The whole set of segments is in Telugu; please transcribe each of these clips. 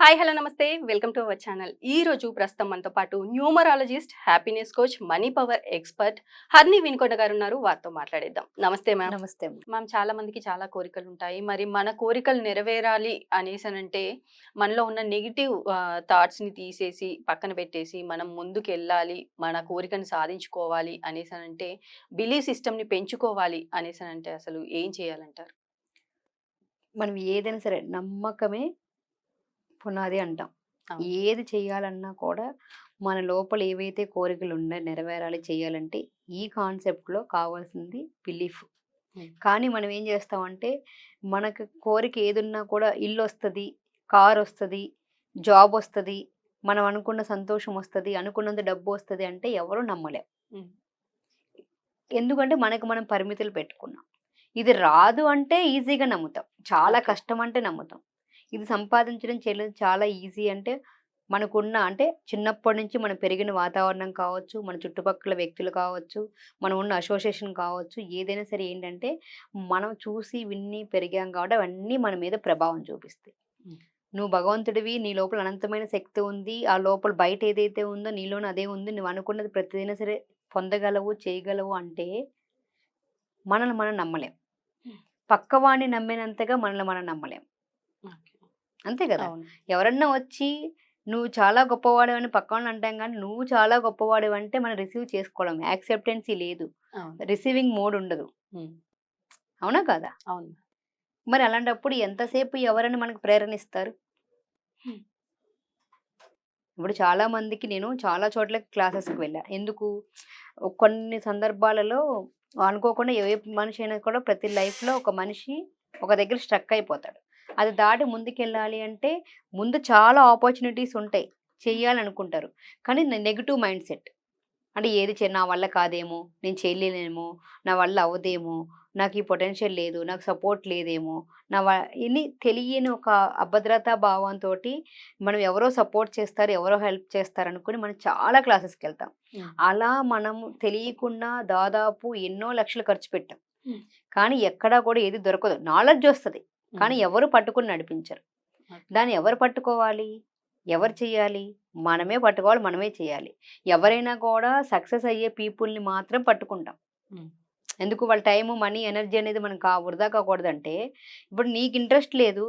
హాయ్ హలో నమస్తే. Welcome to our channel. ఈ రోజు ప్రస్తుతం మనతో పాటు numerologist happiness coach money power expert Harni Vinukonda garu ఉన్నారు. వారితో మాట్లాడేద్దాం. నమస్తే మ్యామ్. నమస్తే. మ్యామ్ చాలా మందికి చాలా కోరికలు ఉంటాయి. మరి మన కోరికలు నెరవేరాలి అనేసి అంటే మనలో ఉన్న నెగిటివ్ థాట్స్ని తీసేసి పక్కన పెట్టేసి మనం ముందుకు వెళ్ళాలి మన కోరికను సాధించుకోవాలి అనేసి అంటే బిలీఫ్ సిస్టమ్ని పెంచుకోవాలి అనేసి అంటే అసలు ఏం చేయాలంటారు? మనం ఏదైనా సరే నమ్మకమే పునాది అంటాం. ఏది చేయాలన్నా కూడా మన లోపల ఏవైతే కోరికలు ఉన్నాయి నెరవేరాలి చేయాలంటే ఈ కాన్సెప్ట్లో కావాల్సింది బిలీఫ్. కానీ మనం ఏం చేస్తామంటే మనకు కోరిక ఏదున్నా కూడా ఇల్లు వస్తుంది కార్ వస్తుంది జాబ్ వస్తుంది మనం అనుకున్న సంతోషం వస్తుంది అనుకున్నంత డబ్బు వస్తుంది అంటే ఎవరు నమ్మలేం. ఎందుకంటే మనకు మనం పరిమితులు పెట్టుకున్నాం ఇది రాదు అంటే ఈజీగా నమ్ముతాం చాలా. కష్టం అంటే నమ్ముతాం ఇది సంపాదించడం చేయడం చాలా ఈజీ అంటే మనకున్న అంటే చిన్నప్పటి నుంచి మనం పెరిగిన వాతావరణం కావచ్చు మన చుట్టుపక్కల వ్యక్తులు కావచ్చు మనం ఉన్న అసోసియేషన్ కావచ్చు ఏదైనా సరే ఏంటంటే మనం చూసి విన్ని పెరిగాం కాబట్టి అవన్నీ మన మీద ప్రభావం చూపిస్తాయి. నువ్వు భగవంతుడివి నీ లోపల అనంతమైన శక్తి ఉంది ఆ లోపల బయట ఏదైతే ఉందో నీలోనే అదే ఉంది నువ్వు అనుకున్నది ప్రతిదైనా సరే పొందగలవు చేయగలవు అంటే మనల్ని మనం నమ్మలేం. పక్కవాడిని నమ్మినంతగా మనల్ని మనం నమ్మలేం అంతే కదా! ఎవరన్నా వచ్చి నువ్వు చాలా గొప్పవాడవని పక్కన అంటాం కానీ నువ్వు చాలా గొప్పవాడు అంటే మనం రిసీవ్ చేసుకోవడం యాక్సెప్టెన్సీ లేదు. రిసీవింగ్ మోడ్ ఉండదు. అవునా కదా? అవును. మరి అలాంటప్పుడు ఎంతసేపు ఎవరైనా మనకు ప్రేరణ ఇస్తారు Hmm. ఇప్పుడు చాలా మందికి నేను చాలా చోట్ల క్లాసెస్కి వెళ్ళా. ఎందుకు? కొన్ని సందర్భాలలో అనుకోకుండా ఏ మనిషి అయినా కూడా ప్రతి లైఫ్లో ఒక మనిషి ఒక దగ్గర స్ట్రక్ అయిపోతాడు. అది దాటి ముందుకెళ్ళాలి అంటే ముందు చాలా ఆపర్చునిటీస్ ఉంటాయి చెయ్యాలనుకుంటారు కానీ నెగిటివ్ మైండ్ సెట్ అంటే ఏది చే నా వల్ల కాదేమో నేను చేయలేనేమో నా వల్ల అవదేమో నాకు ఈ పొటెన్షియల్ లేదు నాకు సపోర్ట్ లేదేమో నా వ ఇన్ని తెలియని ఒక అభద్రతా భావంతో మనం ఎవరో సపోర్ట్ చేస్తారు ఎవరో హెల్ప్ చేస్తారు అనుకుని మనం చాలా క్లాసెస్కి వెళ్తాం. అలా మనం తెలియకుండా దాదాపు ఎన్నో లక్షలు ఖర్చు పెట్టాం. కానీ ఎక్కడా కూడా ఏది దొరకదు. నాలెడ్జ్ వస్తుంది. కానీ ఎవరు పట్టుకుని నడిపించరు. దాన్ని ఎవరు పట్టుకోవాలి? ఎవరు చేయాలి? మనమే పట్టుకోవాలి మనమే చేయాలి. ఎవరైనా కూడా సక్సెస్ అయ్యే పీపుల్ని మాత్రం పట్టుకుంటాం. ఎందుకు? వాళ్ళ టైము మనీ ఎనర్జీ అనేది మనకు కా వృధా కాకూడదంటే ఇప్పుడు నీకు ఇంట్రెస్ట్ లేదు.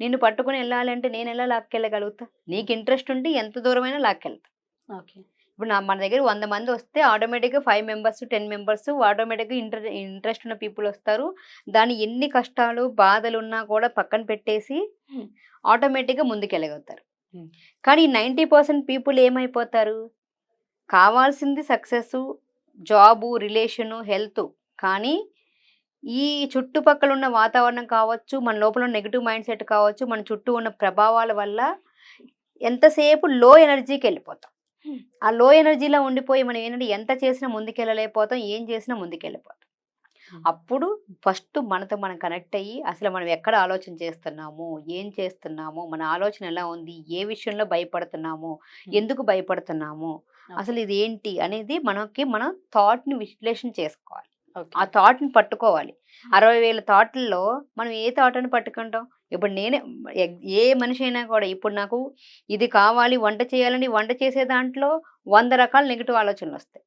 నిన్ను పట్టుకుని వెళ్ళాలంటే నేను ఎలా లాక్కెళ్ళగలుగుతా? నీకు ఇంట్రెస్ట్ ఉంటే ఎంత దూరమైనా లాక్కెళ్తా. ఓకే. ఇప్పుడు నా మన దగ్గర వంద మంది వస్తే ఆటోమేటిక్గా ఫైవ్ మెంబర్స్ టెన్ మెంబర్స్ ఆటోమేటిక్గా ఇంటర్ ఇంట్రెస్ట్ ఉన్న పీపుల్ వస్తారు దాని ఎన్ని కష్టాలు బాధలు ఉన్నా కూడా పక్కన పెట్టేసి. ఆటోమేటిక్గా ముందుకెళ్ళగలుగుతారు. కానీ నైంటీ పర్సెంట్ పీపుల్ ఏమైపోతారు కావాల్సింది సక్సెస్ జాబు రిలేషను హెల్త్ కానీ ఈ చుట్టుపక్కల ఉన్న వాతావరణం కావచ్చు మన లోపల నెగిటివ్ మైండ్ సెట్ కావచ్చు మన చుట్టూ ఉన్న ప్రభావాల వల్ల ఎంతసేపు లో ఎనర్జీకి వెళ్ళిపోతాం. ఆ లో ఎనర్జీలో ఉండిపోయి మనం ఏంటంటే ఎంత చేసినా ముందుకెళ్ళలేకపోతాం ఏం చేసినా ముందుకెళ్ళిపోతాం. అప్పుడు ఫస్ట్ మనతో మనం కనెక్ట్ అయ్యి అసలు మనం ఎక్కడ ఆలోచన చేస్తున్నాము ఏం చేస్తున్నాము మన ఆలోచన ఎలా ఉంది ఏ విషయంలో భయపడుతున్నాము ఎందుకు భయపడుతున్నాము అసలు ఇది ఏంటి అనేది మనకి మనం థాట్ని విశ్లేషణ చేసుకోవాలి. ఆ థాట్ని పట్టుకోవాలి. అరవై వేల థాట్లలో మనం ఏ థాట్ అని పట్టుకుంటాం? ఇప్పుడు నేనే ఏ మనిషి అయినా కూడా ఇప్పుడు నాకు ఇది కావాలి వంట చేయాలని వంట చేసే దాంట్లో వంద రకాల నెగిటివ్ ఆలోచనలు వస్తాయి.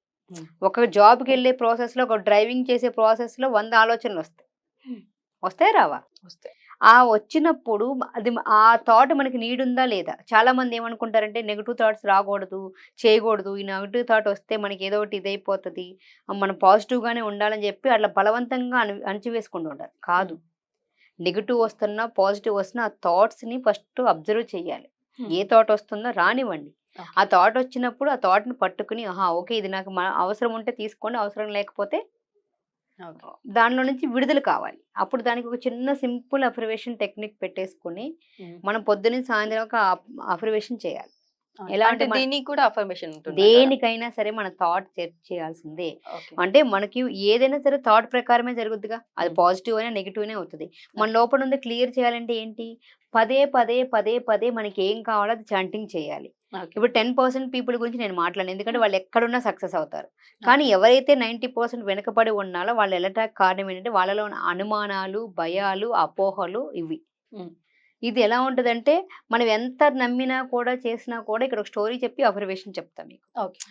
ఒక జాబ్కి వెళ్ళే ప్రాసెస్లో ఒక డ్రైవింగ్ చేసే ప్రాసెస్లో వంద ఆలోచనలు వస్తాయి. వస్తాయి రావా? వస్తాయి. ఆ వచ్చినప్పుడు అది ఆ థాట్ మనకి నీడ్ ఉందా లేదా? చాలా మంది ఏమనుకుంటారంటే నెగిటివ్ థాట్స్ రాకూడదు చేయకూడదు. ఈ నెగిటివ్ థాట్ వస్తే మనకి ఏదో ఒకటి ఇదైపోతుంది. మనం పాజిటివ్గానే ఉండాలని చెప్పి అట్లా బలవంతంగా అణి అణచివేసుకుంటూ ఉంటారు. కాదు. నెగిటివ్ వస్తున్నా పాజిటివ్ వస్తున్నా ఆ థాట్స్ని ఫస్ట్ అబ్జర్వ్ చేయాలి. ఏ థాట్ వస్తుందో రానివ్వండి. ఆ థాట్ వచ్చినప్పుడు ఆ థాట్ని పట్టుకుని ఆహా ఓకే ఇది నాకు అవసరం ఉంటే తీసుకోండి అవసరం లేకపోతే దానిలో నుంచి విడుదల కావాలి. అప్పుడు దానికి ఒక చిన్న సింపుల్ అఫర్వేషన్ టెక్నిక్ పెట్టేసుకుని మనం పొద్దున్న సాయంత్రం ఒక అఫర్వేషన్ చేయాలి. ఎలా మన- దీనికి కూడా అఫర్మేషన్ ఉంటుంది దేనికైనా సరే మన థాట్ చేయాల్సిందే. అంటే మనకి ఏదైనా సరే థాట్ ప్రకారమే జరుగుద్దిగా. అది. పాజిటివ్ అయినా నెగిటివ్ అయినా అవుతుంది. మన లోపల ఉంది క్లియర్ చేయాలంటే ఏంటి? పదే పదే పదే పదే మనకి ఏం కావాలో అది చాంటింగ్ చేయాలి. ఇప్పుడు టెన్ పర్సెంట్ పీపుల్ గురించి నేను మాట్లాడను. ఎందుకంటే వాళ్ళు ఎక్కడున్నా సక్సెస్ అవుతారు. కానీ ఎవరైతే నైంటీ పర్సెంట్ వెనకబడి ఉన్నారో వాళ్ళు వెళ్ళటానికి కారణం ఏంటంటే వాళ్ళలో ఉన్న అనుమానాలు భయాలు అపోహలు ఇవి. ఇది ఎలా ఉంటదంటే మనం ఎంత నమ్మినా కూడా చేసినా కూడా ఇక్కడ ఒక స్టోరీ చెప్పి అబ్జర్వేషన్ చెప్తాం మీకు.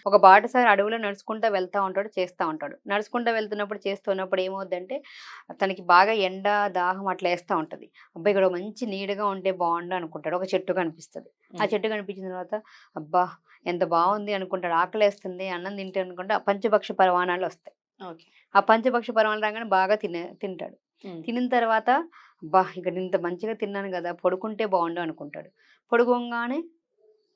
ఒక బాటసారి అడవిలో నడుచుకుంటా వెళ్తా ఉంటాడు చేస్తూ ఉంటాడు. నడుచుకుంటా వెళ్తున్నప్పుడు చేస్తున్నప్పుడు ఏమవుద్దంటే తనకి బాగా ఎండ దాహం అట్లా వేస్తూ ఉంటుంది. అబ్బాయి ఇక్కడ మంచి నీడగా ఉంటే బాగుండు అనుకుంటాడు. ఒక చెట్టు కనిపిస్తుంది. ఆ. చెట్టు కనిపించిన తర్వాత అబ్బా ఎంత బాగుంది అనుకుంటాడు. ఆకలేస్తుంది అన్నం తింటే అనుకుంటే ఆ పంచభక్ష పరమాణాలు వస్తాయి. ఆ పంచభక్ష పరమాణాలు రాగానే బాగా తినే తింటాడు. తినిన తర్వాత అబ్బా! ఇక్కడ ఇంత మంచిగా తిన్నాను కదా! పడుకుంటే బాగుండు అనుకుంటాడు. పడుకోగానే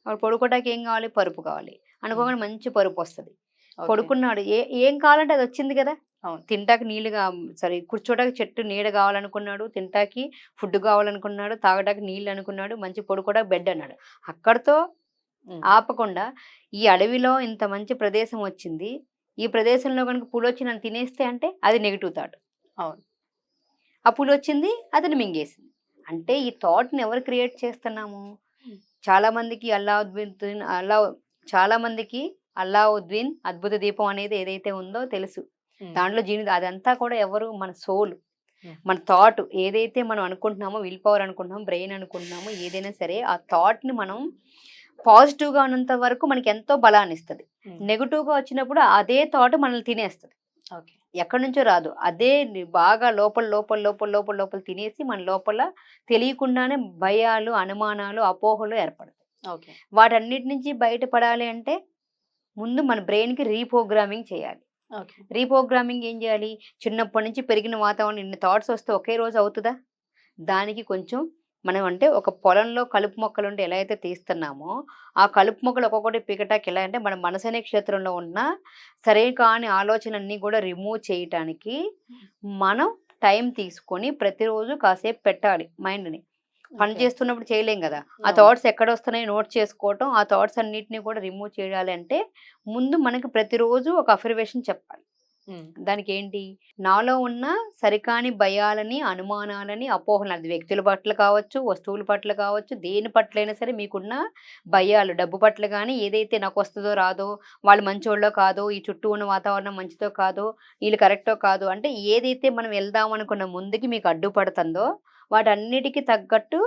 వాడు పడుకోవడానికి ఏం కావాలి? పరుపు కావాలి. అనుకోగానే మంచి పరుపు వస్తుంది. పడుకున్నాడు. ఏ ఏం కావాలంటే అది వచ్చింది కదా! అవును. తింటాకి నీళ్ళు కా సారీ కూర్చోటానికి చెట్టు నీడ కావాలనుకున్నాడు. తింటాకి ఫుడ్ కావాలనుకున్నాడు. తాగడానికి నీళ్ళు అనుకున్నాడు. మంచి పడుకోవడానికి బెడ్ అన్నాడు. అక్కడితో. ఆపకుండా ఈ అడవిలో ఇంత మంచి ప్రదేశం వచ్చింది. ఈ ప్రదేశంలో కనుక పులి వచ్చి నన్ను తినేస్తే అంటే అది నెగిటివ్ థాట్. అవును. ఆ పులి వచ్చింది అతను మింగేసింది అంటే ఈ థాట్ని ఎవరు క్రియేట్ చేస్తున్నాము Hmm. చాలా మందికి అల్లావుద్దీన్ అల్లా చాలా మందికి అల్లావుద్దీన్ అద్భుత దీపం అనేది ఏదైతే ఉందో తెలుసు. దాంట్లో జీని అదంతా కూడా ఎవరు మన సోల్. మన థాట్ ఏదైతే మనం అనుకుంటున్నామో విల్ పవర్ అనుకుంటున్నామో బ్రెయిన్ అనుకుంటున్నామో ఏదైనా సరే ఆ థాట్ని మనం పాజిటివ్గా ఉన్నంత వరకు మనకి ఎంతో బలాన్ని ఇస్తుంది. నెగిటివ్గా వచ్చినప్పుడు అదే థాట్ మనల్ని తినేస్తుంది ఓకే ఎక్కడి నుంచో రాదు. అదే బాగా లోపల లోపల లోపల లోపల లోపల తినేసి మన లోపల తెలియకుండానే భయాలు అనుమానాలు అపోహలు ఏర్పడతాయి. ఓకే. వాటన్నిటి నుంచి బయటపడాలి అంటే ముందు మన బ్రెయిన్కి రీప్రోగ్రామింగ్ చేయాలి. ఓకే. రీప్రోగ్రామింగ్ ఏం చేయాలి? చిన్నప్పటి నుంచి పెరిగిన వాతావరణం ఇన్ని థాట్స్ వస్తే ఒకే రోజు అవుతుందా? దానికి కొంచెం మనం అంటే ఒక పొలంలో కలుపు మొక్కలు ఉంటే ఎలా అయితే తీస్తున్నామో ఆ కలుపు మొక్కలు ఒక్కొక్కటి పీకటాకి ఎలా అంటే మన మనసు అనే క్షేత్రంలో ఉన్న సరే కాని ఆలోచనన్నీ కూడా రిమూవ్ చేయటానికి మనం టైం తీసుకొని ప్రతిరోజు కాసేపు పెట్టాలి మైండ్ని పని. చేస్తున్నప్పుడు చేయలేం కదా ఆ. థాట్స్ ఎక్కడ వస్తున్నాయి నోట్ చేసుకోవటం ఆ థాట్స్ అన్నిటిని కూడా రిమూవ్ చేయాలి అంటే ముందు మనకి ప్రతిరోజు ఒక అఫర్వేషన్ చెప్పాలి. దానికి ఏంటి నాలో ఉన్న సరికాని భయాలని అనుమానాలని అపోహలు అది వ్యక్తుల పట్ల కావచ్చు వస్తువుల పట్ల కావచ్చు దేని పట్లైనా సరే మీకున్న భయాలు డబ్బు పట్ల కానీ ఏదైతే నాకు వస్తుందో రాదో వాళ్ళు మంచోళ్ళో కాదో ఈ చుట్టూ ఉన్న వాతావరణం మంచిదో కాదో వీళ్ళు కరెక్టో కాదు అంటే ఏదైతే మనం వెళ్దాం అనుకున్న ముందుకి మీకు అడ్డుపడుతుందో వాటన్నిటికీ తగ్గట్టు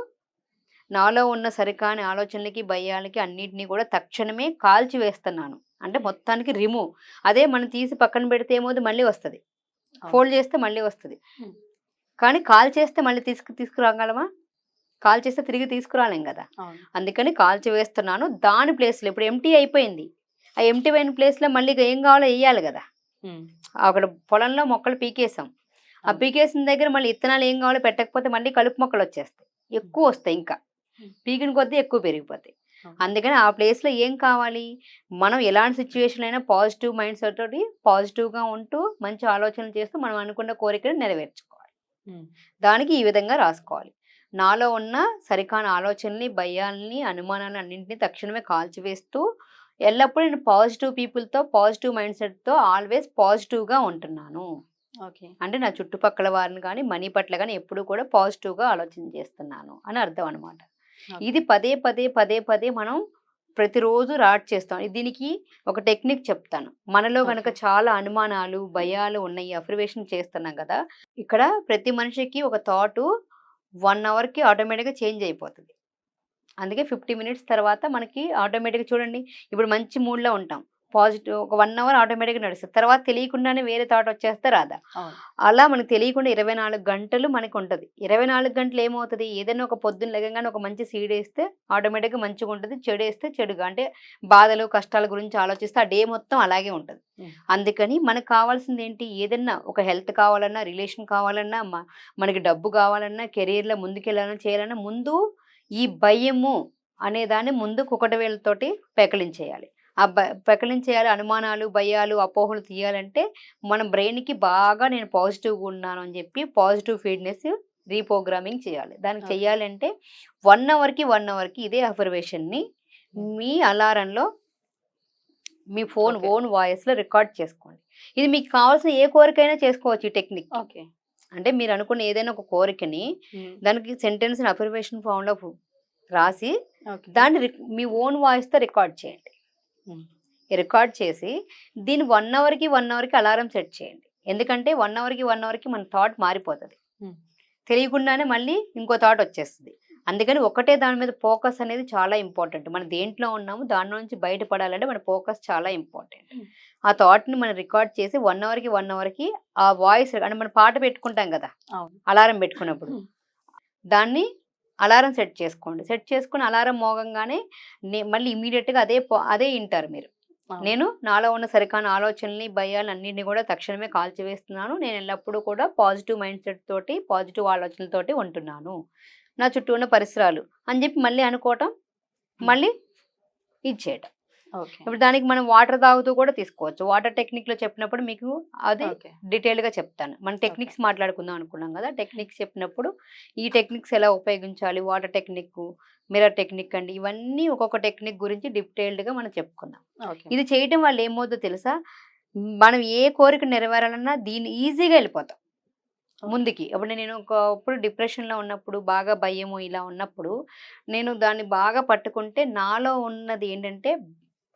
నాలో ఉన్న సరికాని ఆలోచనలకి భయాలకి అన్నిటినీ కూడా తక్షణమే కాల్చి వేస్తున్నాను. అంటే మొత్తానికి రిమూవ్ అదే మనం తీసి పక్కన పెడితే ఏమవుతుంది మళ్ళీ వస్తుంది. ఫోల్డ్ చేస్తే మళ్ళీ వస్తుంది. కానీ కాల్ చేస్తే మళ్ళీ తీసుకు తీసుకురాగలమా? కాల్ చేస్తే తిరిగి తీసుకురాలేం కదా. అందుకని కాల్చి వేస్తున్నాను. దాని ప్లేస్లో ఇప్పుడు ఎంటీ అయిపోయింది. ఆ ఎంటీ అయిన ప్లేస్లో మళ్ళీ ఏం కావాలో వేయాలి కదా. అక్కడ పొలంలో మొక్కలు పీకేసాం. ఆ. పీకేసిన దగ్గర మళ్ళీ ఇత్తనాలు ఏం కావాలో పెట్టకపోతే మళ్ళీ కలుపు మొక్కలు వచ్చేస్తాయి. ఎక్కువ వస్తాయి ఇంకా. పీకిన కొద్దీ ఎక్కువ పెరిగిపోతాయి. అందుకని ఆ ప్లేస్లో ఏం కావాలి మనం ఎలాంటి సిచ్యువేషన్ అయినా పాజిటివ్ మైండ్ సెట్ తోటి పాజిటివ్గా ఉంటూ మంచి ఆలోచనలు చేస్తూ మనం అనుకున్న కోరికను నెరవేర్చుకోవాలి. దానికి ఈ విధంగా రాసుకోవాలి నాలో ఉన్న సరికాని ఆలోచనల్ని భయాల్ని అనుమానాన్ని అన్నింటినీ తక్షణమే కాల్చివేస్తూ ఎల్లప్పుడూ నేను పాజిటివ్ పీపుల్తో పాజిటివ్ మైండ్ సెట్తో ఆల్వేస్ పాజిటివ్గా ఉంటున్నాను ఓకే అంటే నా చుట్టుపక్కల వారిని కానీ మనీ పట్ల కానీ ఎప్పుడూ కూడా పాజిటివ్గా ఆలోచన చేస్తున్నాను అని అర్థం అనమాట. ఇది పదే పదే పదే పదే మనం ప్రతిరోజు రాట్ చేస్తాం. దీనికి ఒక టెక్నిక్ చెప్తాను. మనలో కనుక. చాలా అనుమానాలు భయాలు ఉన్నాయి అఫర్వేషన్ చేస్తున్నాం కదా! ఇక్కడ ప్రతి మనిషికి ఒక థాట్ వన్ అవర్కి ఆటోమేటిక్గా చేంజ్ అయిపోతుంది. అందుకే ఫిఫ్టీ మినిట్స్ తర్వాత మనకి ఆటోమేటిక్గా చూడండి ఇప్పుడు మంచి మూడ్లో ఉంటాం. పాజిటివ్ ఒక వన్ అవర్ ఆటోమేటిక్గా నడుస్తుంది. తర్వాత తెలియకుండానే వేరే థాట్ వచ్చేస్తే రాదా? అలా మనకు తెలియకుండా ఇరవై నాలుగు గంటలు మనకు ఉంటుంది. ఇరవై నాలుగు గంటలు ఏమవుతుంది? ఏదైనా ఒక పొద్దున్న లెగంగానే ఒక మంచి సీడ్ వేస్తే ఆటోమేటిక్గా మంచిగా ఉంటుంది. చెడు వేస్తే చెడుగా. అంటే బాధలు కష్టాల గురించి ఆలోచిస్తే ఆ డే మొత్తం అలాగే ఉంటుంది. అందుకని మనకు కావాల్సింది ఏంటి? ఏదన్నా ఒక హెల్త్ కావాలన్నా రిలేషన్ కావాలన్నా మనకి డబ్బు కావాలన్నా కెరీర్లో ముందుకెళ్ళాలన్నా చేయాలన్నా ముందు ఈ భయము అనే దాన్ని ముందు కుకట వేళ్ళతోటి పెకలించేయాలి. ఆ బ పెకలించేయాలి అనుమానాలు భయాలు అపోహలు తీయాలంటే మన బ్రెయిన్కి బాగా నేను పాజిటివ్గా ఉన్నాను అని చెప్పి పాజిటివ్ ఫీడ్నెస్ రీప్రోగ్రామింగ్ చేయాలి దానికి. చేయాలంటే వన్ అవర్కి వన్ అవర్కి ఇదే అఫర్వేషన్ని మీ అలారంలో మీ ఫోన్. ఓన్ వాయిస్లో రికార్డ్ చేసుకోండి ఇది మీకు కావాల్సిన ఏ కోరికైనా చేసుకోవచ్చు ఈ టెక్నిక్ ఓకే అంటే మీరు అనుకున్న ఏదైనా ఒక కోరికని. దానికి సెంటెన్స్ అఫర్వేషన్ ఫామ్లో రాసి దాన్ని మీ ఓన్ వాయిస్తో రికార్డ్ చేయండి. రికార్డ్ చేసి దీన్ని వన్ అవర్కి వన్ అవర్కి అలారం సెట్ చేయండి. ఎందుకంటే వన్ అవర్కి వన్ అవర్కి మన థాట్ మారిపోతుంది. తెలియకుండానే మళ్ళీ ఇంకో థాట్ వచ్చేస్తుంది. అందుకని ఒకటే దాని మీద ఫోకస్ అనేది చాలా ఇంపార్టెంట్. మనం దేంట్లో ఉన్నాము దాని నుంచి బయటపడాలంటే మన ఫోకస్ చాలా ఇంపార్టెంట్. ఆ థాట్ని మనం రికార్డ్ చేసి వన్ అవర్కి వన్ అవర్కి ఆ వాయిస్ అంటే మనం పాట పెట్టుకుంటాం కదా! అలారం పెట్టుకున్నప్పుడు. దాన్ని అలారం సెట్ చేసుకోండి. సెట్ చేసుకుని అలారం మోగంగానే నే- మళ్ళీ ఇమీడియట్గా అదే పో- అదే వింటారు మీరు. నేను నాలో ఉన్న సరికాని ఆలోచనల్ని భయాలు అన్నింటినీ కూడా తక్షణమే కాల్చివేస్తున్నాను. నేను ఎల్లప్పుడూ కూడా పాజిటివ్ మైండ్ సెట్ తోటి పాజిటివ్ ఆలోచనలతోటి ఉంటున్నాను. నా చుట్టూ ఉన్న పరిసరాలు అని చెప్పి మళ్ళీ అనుకోవటం మళ్ళీ ఇచ్చేయటం. ఇప్పుడు దానికి మనం వాటర్ తాగుతూ కూడా తీసుకోవచ్చు. వాటర్ టెక్నిక్లో చెప్పినప్పుడు మీకు అది డీటెయిల్గా చెప్తాను. మనం టెక్నిక్స్ మాట్లాడుకుందాం అనుకున్నాం కదా టెక్నిక్స్ చెప్పినప్పుడు ఈ టెక్నిక్స్ ఎలా ఉపయోగించాలి? వాటర్ టెక్నిక్ మిరర్ టెక్నిక్ అండి ఇవన్నీ ఒక్కొక్క టెక్నిక్ గురించి డీటెయిల్డ్గా మనం చెప్పుకుందాం. ఇది చేయటం వల్ల ఏమవుతుందో తెలుసా? మనం ఏ కోరిక నెరవేరాలన్నా దీన్ని ఈజీగా వెళ్ళిపోతాం. ముందుకి. అప్పుడు నేను ఒకప్పుడు డిప్రెషన్లో ఉన్నప్పుడు బాగా భయము ఇలా ఉన్నప్పుడు నేను దాన్ని బాగా పట్టుకుంటే నాలో ఉన్నది ఏంటంటే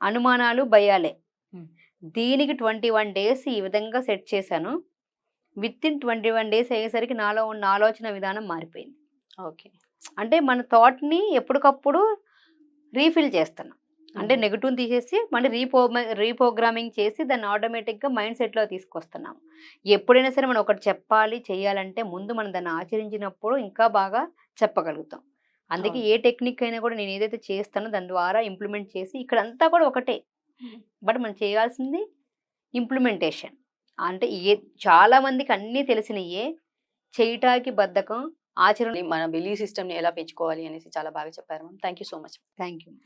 అనుమానాలు భయాలే. దీనికి ట్వంటీ వన్ డేస్ ఈ విధంగా సెట్ చేశాను. With in twenty one days అయ్యేసరికి నాలో ఉన్న ఆలోచన విధానం మారిపోయింది. ఓకే. అంటే మన థాట్ని ఎప్పటికప్పుడు రీఫిల్ చేస్తున్నాం అంటే. నెగిటివ్ తీసేసి మళ్ళీ రీపో రీప్రోగ్రామింగ్ చేసి దాన్ని ఆటోమేటిక్గా మైండ్ సెట్లో తీసుకొస్తున్నాం ఎప్పుడైనా సరే మనం ఒకటి చెప్పాలి చేయాలంటే ముందు మనం దాన్ని ఆచరించినప్పుడు ఇంకా బాగా చెప్పగలుగుతాం. అందుకే ఏ టెక్నిక్ అయినా కూడా నేను ఏదైతే చేస్తానో దాని ద్వారా ఇంప్లిమెంట్ చేసి ఇక్కడ అంతా కూడా ఒకటే. బట్ మనం చేయాల్సింది ఇంప్లిమెంటేషన్. అంటే ఏ చాలా మందికి అన్నీ తెలిసినయే. చేయటానికి బద్ధకం ఆచరణ మన బిలీవ్ సిస్టమ్ని ఎలా పెంచుకోవాలి అనేసి చాలా బాగా చెప్పారు ma'am. Thank you so much. Thank you